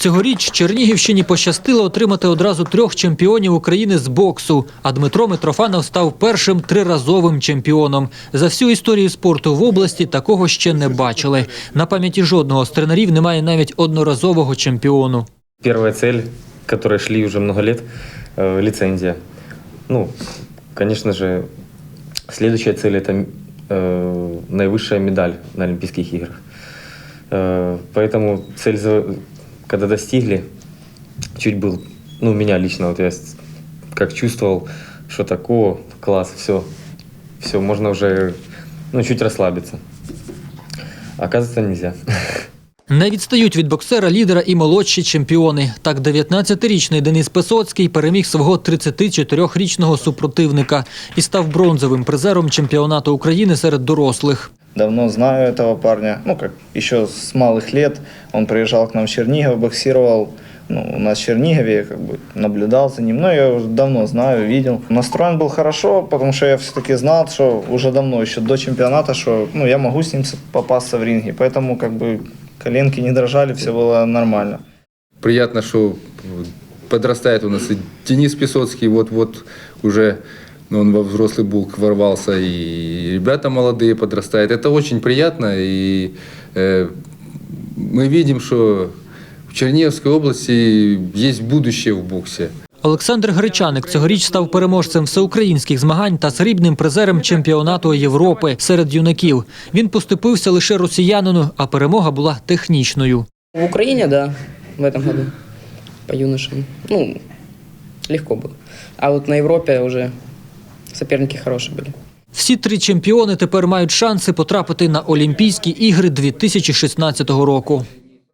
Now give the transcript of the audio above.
Цьогоріч Чернігівщині пощастило отримати одразу трьох чемпіонів України з боксу. А Дмитро Митрофанов став першим триразовим чемпіоном. За всю історію спорту в області такого ще не бачили. На пам'яті жодного з тренерів немає навіть одноразового чемпіону. Первая цель, к которой шли уже много лет, э, лицензия. Ну, конечно же, следующая цель это э, наивысшая медаль на Олимпийских играх. Э, поэтому цель, за- когда достигли, чуть был, ну, меня лично, вот я как чувствовал, что такое, класс, все, все, можно уже, ну, чуть расслабиться. Оказывается, нельзя. Не відстають від боксера лідера і молодші чемпіони. Так, 19-річний Денис Песоцький переміг свого 34-річного супротивника і став бронзовим призером чемпіонату України серед дорослих. Давно знаю этого парня, ну как еще с малых лет. Он приезжал к нам в Чернигов, боксировал ну, у нас в Чернигове, как бы наблюдал за ним. Ну, я его давно знаю, видел. Настроен был хорошо, потому что я все-таки знал, что уже давно, еще до чемпионата, что ну, я могу с ним попасться в ринге. Поэтому как бы коленки не дрожали, все было нормально. Приятно, что подрастает у нас и Денис Песоцкий, вот-вот уже он во взрослый булк ворвался, и ребята молодые подрастают. Это очень приятно, и э, мы видим, что в Черниговской области есть будущее в боксе. Олександр Гречаник цьогоріч став переможцем всеукраїнських змагань та срібним призером чемпіонату Європи серед юнаків. Він поступився лише росіянину, а перемога була технічною. В Украине, да, в этом году по юношам. Ну, легко было. А вот на Европе уже соперники хороші були. Всі три чемпіони тепер мають шанси потрапити на Олімпійські ігри 2016 року.